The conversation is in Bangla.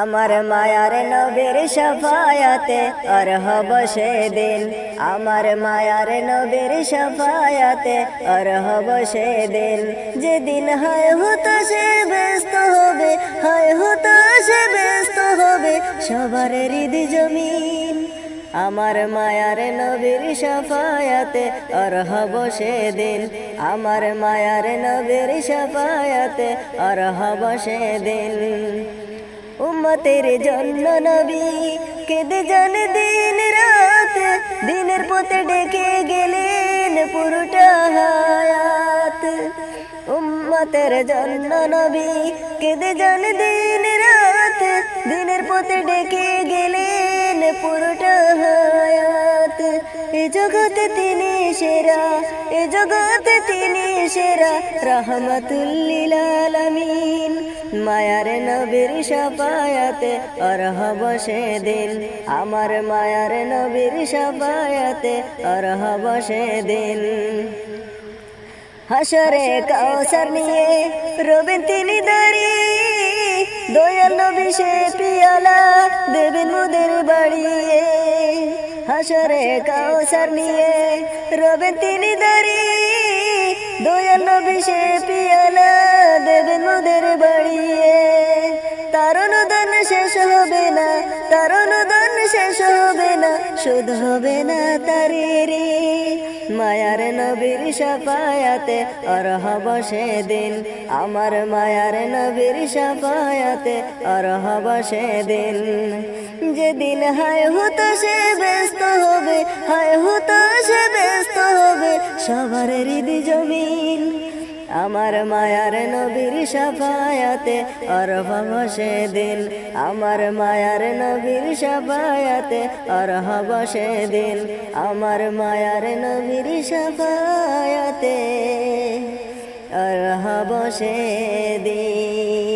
আমার মায়ার নবীর সাফায়াতে আর হব সেদিন। আমার মায়ার নবীর সাফায়াতে আর হব সেদিন। যেদিন হয় হতো সে ব্যস্ত হবে, হয় হতো সে ব্যস্ত হবে, সবার হৃদ জমিন। আমার মায়ার নবীর সাফায়াতে আর হব সেদিন। আমার মায়ার নবীর সাফায়াতে আর হব সেদিন। উম্মতের জন্য নবী কেঁদে যান দিন রাত, দিনের পথে ডেকে গেলেন পুরোটা হায়াত। উম্মতের জন্য নবী কেঁদে যান দিন রাত, দিনের পথে ডেকে গেলেন পুরোটা হায়াত। এ জগতে তিনি সেরা, এ জগতে তিনি সেরা রহমতুল্লিল আলামিন। মায়ার নবীর সাফায়াতে আর হব সেদিন আমার মায়ার নবীর সাফায়াতে আর হব সেদিন। হাসরে কাউসার নিয়ে রবেন তিনি দাঁড়িয়ে দয়াল নবী সে পিয়ালা দেবেন মোদের বাড়িয়ে। হাসরে কাউসার নিয়ে রবেন তিনি দাঁড়িয়ে দয়াল নবী সে পিয়ালা দেবেন মোদের বাড়িয়ে তার অনুদান শেষ হবে না, তার অনুদান শেষ হবে না, শুধু হবে না তারি রে মায়ার নবীর সাফায়াতে আর হব সেদিন, আমার মায়ার নবীর সাফায়াতে আর হব সেদিন। যেদিন হায় হতো সে ব্যস্ত হবে, হায় হতো সে ব্যস্ত হবে সবার হৃদ জমিন। আমার মায়ার নবীর সাফায়াতে আর হব সেদিন। আমার মায়ার নবীর সাফায়াতে আর হব সেদিন। আমার মায়ার নবীর সাফায়াতে আর হব সেদিন।